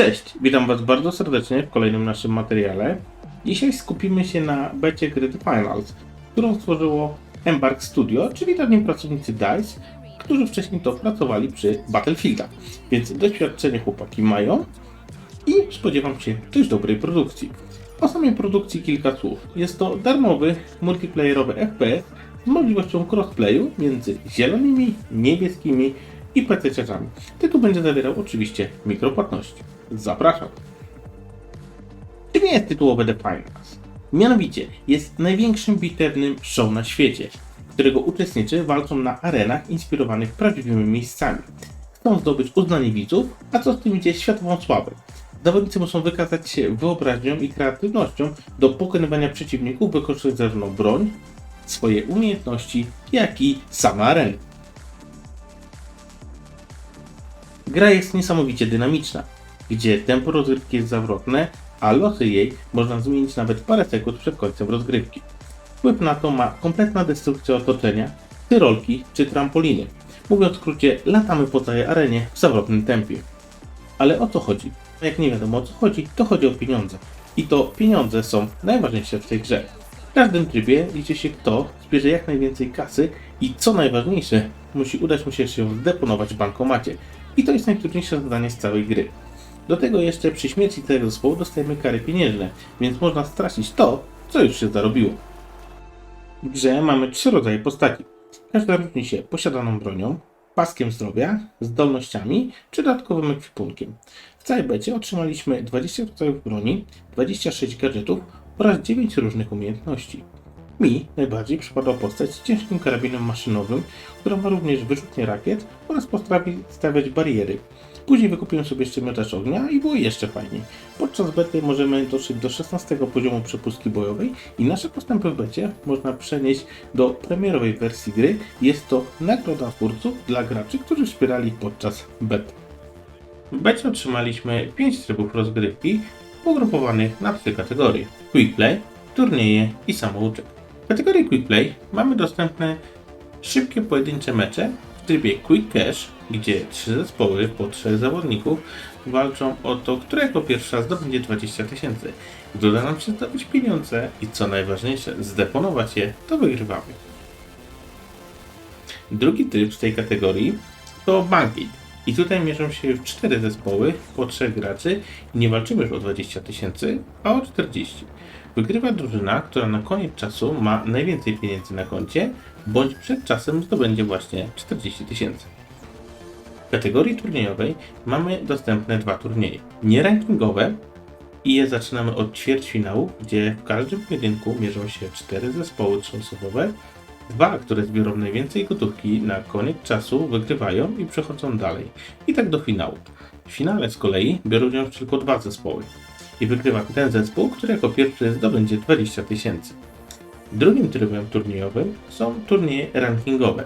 Cześć, witam Was bardzo serdecznie w kolejnym naszym materiale. Dzisiaj skupimy się na becie gry The Finals, którą stworzyło Embark Studio, czyli dawniej pracownicy DICE, którzy wcześniej to pracowali przy Battlefieldach. Więc doświadczenie chłopaki mają i spodziewam się dość dobrej produkcji. O samej produkcji kilka słów. Jest to darmowy, multiplayerowy FPS z możliwością crossplayu między zielonymi, niebieskimi i PC-ciarzami. Tytuł będzie zawierał oczywiście mikropłatności. Zapraszam. Czym jest tytułowe The Finals? Mianowicie jest największym bitewnym show na świecie, którego uczestnicy walczą na arenach inspirowanych prawdziwymi miejscami. Chcą zdobyć uznanie widzów, a co z tym idzie światową sławę. Zawodnicy muszą wykazać się wyobraźnią i kreatywnością do pokonywania przeciwników, wykorzystując zarówno broń, swoje umiejętności, jak i same areny. Gra jest niesamowicie dynamiczna, gdzie tempo rozgrywki jest zawrotne, a losy jej można zmienić nawet parę sekund przed końcem rozgrywki. Wpływ na to ma kompletna destrukcja otoczenia, tyrolki czy trampoliny. Mówiąc w skrócie, latamy po całej arenie w zawrotnym tempie. Ale o co chodzi? Jak nie wiadomo o co chodzi, to chodzi o pieniądze. I to pieniądze są najważniejsze w tej grze. W każdym trybie liczy się kto zbierze jak najwięcej kasy i co najważniejsze, musi udać mu się się zdeponować w bankomacie. I to jest najtrudniejsze zadanie z całej gry. Do tego jeszcze przy śmierci tego zespołu dostajemy kary pieniężne, więc można stracić to, co już się zarobiło. W grze mamy trzy rodzaje postaci. Każda różni się posiadaną bronią, paskiem zdrowia, zdolnościami czy dodatkowym ekwipunkiem. W całej becie otrzymaliśmy 20 rodzajów broni, 26 gadżetów oraz 9 różnych umiejętności. Mi najbardziej przypadła postać z ciężkim karabinem maszynowym, która ma również wyrzutnie rakiet oraz potrafi stawiać bariery. Później wykupiłem sobie jeszcze miotacz ognia i było jeszcze fajniej. Podczas bety możemy dotrzeć do 16 poziomu przepustki bojowej i nasze postępy w becie można przenieść do premierowej wersji gry. Jest to nagroda twórców dla graczy, którzy wspierali podczas bety. W becie otrzymaliśmy 5 trybów rozgrywki pogrupowanych na trzy kategorie: Quick Play, turnieje i samouczek. W kategorii Quick Play mamy dostępne szybkie pojedyncze mecze w trybie Quick Cash, gdzie trzy zespoły po trzech zawodników walczą o to, którego pierwsza zdobędzie 20 tysięcy. Gdy uda nam się zdobyć pieniądze i co najważniejsze, zdeponować je, to wygrywamy. Drugi tryb z tej kategorii to Bankit. I tutaj mierzą się już cztery zespoły po trzech graczy i nie walczymy już o 20 tysięcy, a o 40. Wygrywa drużyna, która na koniec czasu ma najwięcej pieniędzy na koncie, bądź przed czasem zdobędzie właśnie 40 tysięcy. W kategorii turniejowej mamy dostępne dwa turnieje. Nierankingowe i je zaczynamy od ćwierćfinału, gdzie w każdym pojedynku mierzą się cztery zespoły trzyosobowe. Dwa, które zbiorą najwięcej gotówki na koniec czasu, wygrywają i przechodzą dalej. I tak do finału. W finale z kolei biorą udział tylko dwa zespoły. I wygrywa ten zespół, który jako pierwszy zdobędzie 20 tysięcy. Drugim trybem turniejowym są turnieje rankingowe.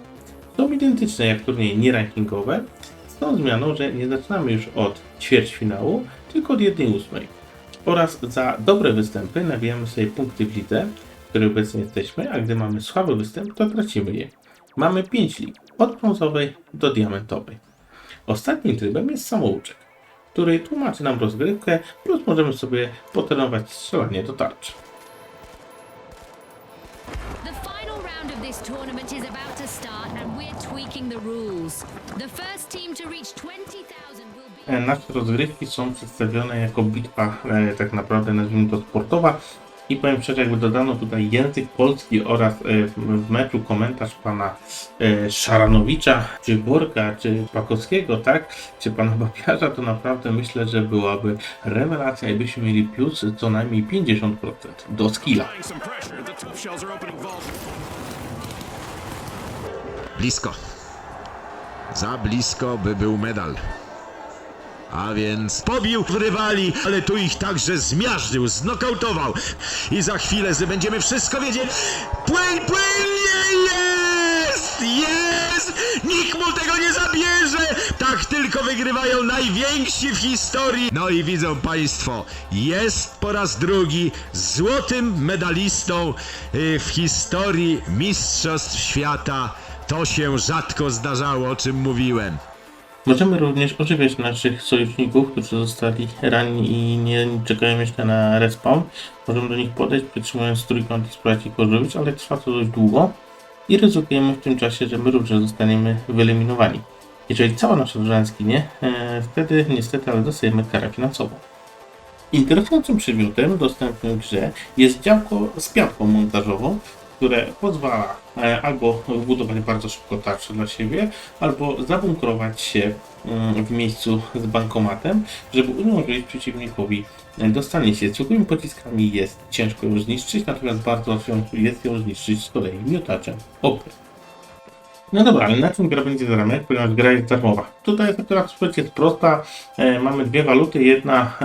Są identyczne jak turnieje nierankingowe, z tą zmianą, że nie zaczynamy już od ćwierćfinału, tylko od 1-8. Oraz za dobre występy nawijamy sobie punkty w lidze, w której obecnie jesteśmy, a gdy mamy słaby występ, to tracimy je. Mamy 5 lig, od brązowej do diamentowej. Ostatnim trybem jest samouczek, który tłumaczy nam rozgrywkę, plus możemy sobie potrenować strzelanie do tarczy. The final round of this tournament is about to start, and we're tweaking the rules. The first team to reach 20,000 will be. E, Nasze rozgrywki są przedstawione jako bitwa e, tak naprawdę nazwijmy to sportowa i powiem szczerze, jakby dodano tutaj język polski oraz e, w, meczu komentarz pana e, Szaranowicza, czy Borka, czy Pakowskiego, tak, czy pana Babiarza, to naprawdę myślę, że byłaby rewelacja i byśmy mieli plus co najmniej 50% do skilla. Blisko. Za blisko by był medal. A więc pobił rywali, ale tu ich także zmiażdżył, znokautował. I za chwilę będziemy wszystko wiedzieć. Płyń, płyń, jest! Jest! Nikt mu tego nie zabierze! Tak tylko wygrywają najwięksi w historii. No i widzą państwo, jest po raz drugi złotym medalistą y, w historii Mistrzostw Świata. To się rzadko zdarzało, o czym mówiłem. Możemy również ożywiać naszych sojuszników, którzy zostali ranni i nie czekają jeszcze na respawn. Możemy do nich podejść, przytrzymując trójkąt i spróbować ich ożywić, ale trwa to dość długo i ryzykujemy w tym czasie, że my również zostaniemy wyeliminowani. Jeżeli cała nasza drużyna zginie, e, wtedy niestety, ale dostajemy karę finansową. Interesującym przedmiotem dostępnym w grze jest działko z pianką montażową, które pozwala e, albo wybudować bardzo szybko tarczę dla siebie, albo zabunkrować się mm, w miejscu z bankomatem, żeby uniemożliwić przeciwnikowi e, dostanie się. Zwykłymi pociskami jest ciężko ją zniszczyć, natomiast bardzo łatwo jest ją zniszczyć z kolei miotaczem ogry. No dobra, ale na czym gra będzie za ramek, ponieważ gra jest darmowa. Tutaj akurat rzecz jest prosta. E, mamy dwie waluty. Jedna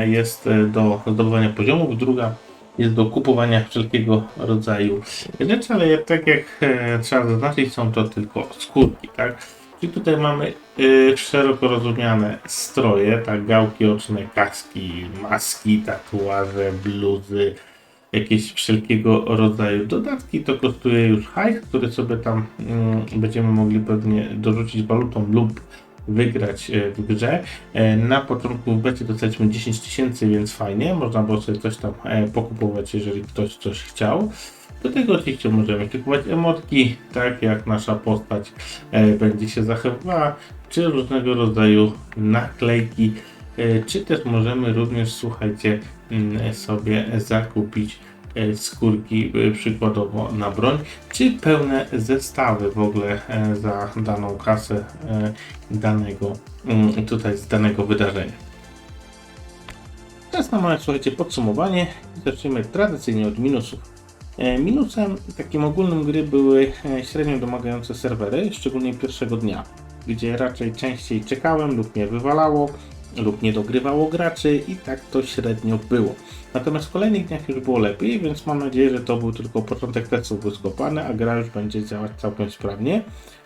jest do zdobywania poziomów, druga jest do kupowania wszelkiego rodzaju rzeczy, ale tak jak e, trzeba zaznaczyć, są to tylko skórki, tak? I tutaj mamy e, szeroko rozumiane stroje, tak, gałki oczne, kaski, maski, tatuaże, bluzy, jakieś wszelkiego rodzaju dodatki. To kosztuje już hajs, który sobie tam mm, będziemy mogli pewnie dorzucić walutą lub wygrać e, w grze. E, Na początku w becie dostaliśmy 10 tysięcy, więc fajnie. Można było sobie coś tam e, pokupować, jeżeli ktoś coś chciał. Do tego oczywiście możemy kupować emotki, tak jak nasza postać będzie się zachowywała, czy różnego rodzaju naklejki, czy też możemy również, słuchajcie, mm, sobie zakupić skórki e, przykładowo na broń, czy pełne zestawy w ogóle e, za daną kasę e, danego mm, tutaj z danego wydarzenia. Teraz na małe, słuchajcie, podsumowanie. Zaczniemy tradycyjnie od minusów. E, Minusem takim ogólnym gry były e, średnio domagające serwery, szczególnie pierwszego dnia, gdzie raczej częściej czekałem lub mnie wywalało, lub nie dogrywało graczy i tak to średnio było. Natomiast w kolejnych dniach już było lepiej, więc mam nadzieję, że to był tylko początek testów wyskopany, a gra już będzie działać całkiem sprawnie,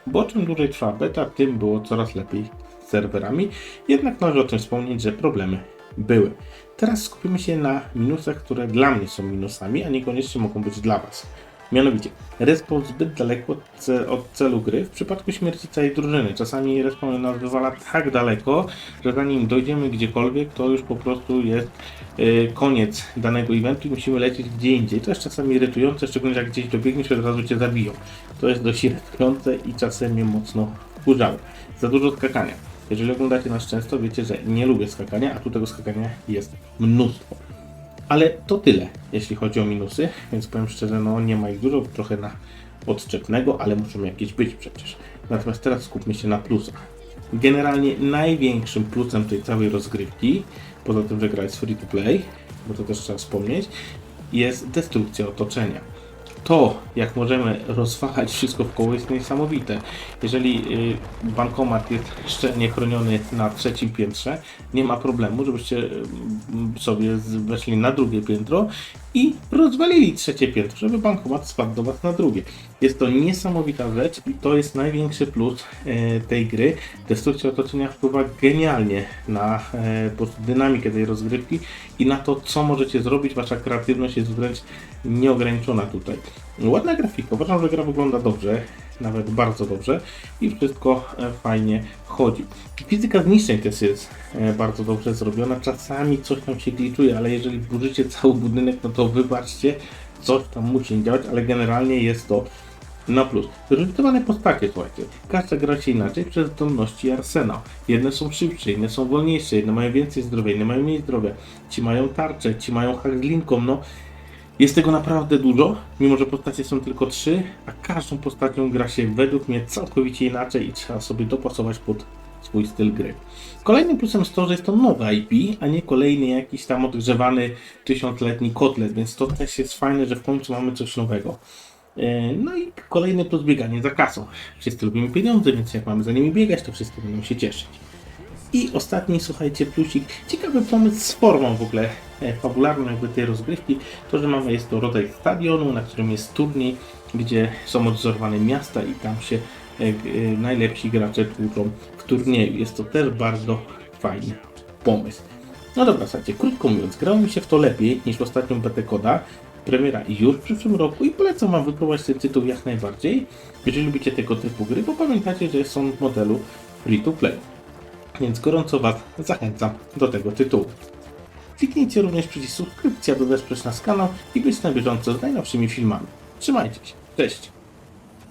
bo czym dłużej trwa beta, tym było coraz lepiej z serwerami. Jednak należy o tym wspomnieć, że problemy były. Teraz skupimy się na minusach, które dla mnie są minusami, a niekoniecznie mogą być dla Was. Mianowicie, respawn zbyt daleko od, ce- od celu gry w przypadku śmierci całej drużyny. Czasami respawn nas wywala tak daleko, że zanim dojdziemy gdziekolwiek, to już po prostu jest e, koniec danego eventu i musimy lecieć gdzie indziej. To jest czasami irytujące, szczególnie jak gdzieś dobiegniesz od razu Cię zabiją. To jest dość irytujące i czasem mnie mocno wkurzało. Za dużo skakania. Jeżeli oglądacie nas często, wiecie, że nie lubię skakania, a tu tego skakania jest mnóstwo. Ale to tyle, jeśli chodzi o minusy, więc powiem szczerze, no nie ma ich dużo, trochę na odczepnego, ale muszą jakieś być przecież. Natomiast teraz skupmy się na plusach. Generalnie największym plusem tej całej rozgrywki, poza tym, że gra jest free to play, bo to też trzeba wspomnieć, jest destrukcja otoczenia to, jak możemy rozwalać wszystko w koło jest niesamowite. Jeżeli y, bankomat jest szczelnie chroniony na trzecim piętrze, nie ma problemu, żebyście y, sobie weszli na drugie piętro i rozwalili trzecie piętro, żeby bankomat spadł do Was na drugie. Jest to niesamowita rzecz i to jest największy plus e, tej gry. Destrukcja otoczenia wpływa genialnie na e, dynamikę tej rozgrywki i na to, co możecie zrobić. Wasza kreatywność jest wręcz nieograniczona tutaj. Ładna grafika, uważam, że gra wygląda dobrze, nawet bardzo dobrze i wszystko e, fajnie chodzi. Fizyka zniszczeń też jest e, bardzo dobrze zrobiona. Czasami coś tam się gliczuje, ale jeżeli burzycie cały budynek, no to wybaczcie, coś tam musi działać, ale generalnie jest to na plus. Zróżnicowane postacie, słuchajcie. Każda gra się inaczej przez zdolności i arsenał. Jedne są szybsze, inne są wolniejsze, jedne mają więcej zdrowia, inne mają mniej zdrowia. Ci mają tarczę, ci mają hak z linką, no. Jest tego naprawdę dużo, mimo że postacie są tylko trzy, a każdą postacią gra się według mnie całkowicie inaczej i trzeba sobie dopasować pod swój styl gry. Kolejnym plusem jest to, że jest to nowe IP, a nie kolejny jakiś tam odgrzewany tysiącletni kotlet, więc to też jest fajne, że w końcu mamy coś nowego. E, No i kolejny plus bieganie za kasą. Wszyscy lubimy pieniądze, więc jak mamy za nimi biegać, to wszyscy będą się cieszyć. I ostatni, słuchajcie, plusik, ciekawy pomysł z formą w ogóle fabularną jakby tej rozgrywki, to, że mamy, jest to rodzaj stadionu, na którym jest turniej, gdzie są odwzorowane miasta i tam się e, e, najlepsi gracze tłuczą w turnieju. Jest to też bardzo fajny pomysł. No dobra, słuchajcie, krótko mówiąc, grało mi się w to lepiej niż ostatnią BT Koda. Premiera już w przyszłym roku i polecam Wam wypróbować ten tytuł jak najbardziej, jeżeli lubicie tego typu gry, bo pamiętajcie, że są w modelu free to play. więc gorąco Was zachęcam do tego tytułu. Kliknijcie również przycisk subskrypcja, by wesprzeć nasz kanał i być na bieżąco z najnowszymi filmami. Trzymajcie się, cześć!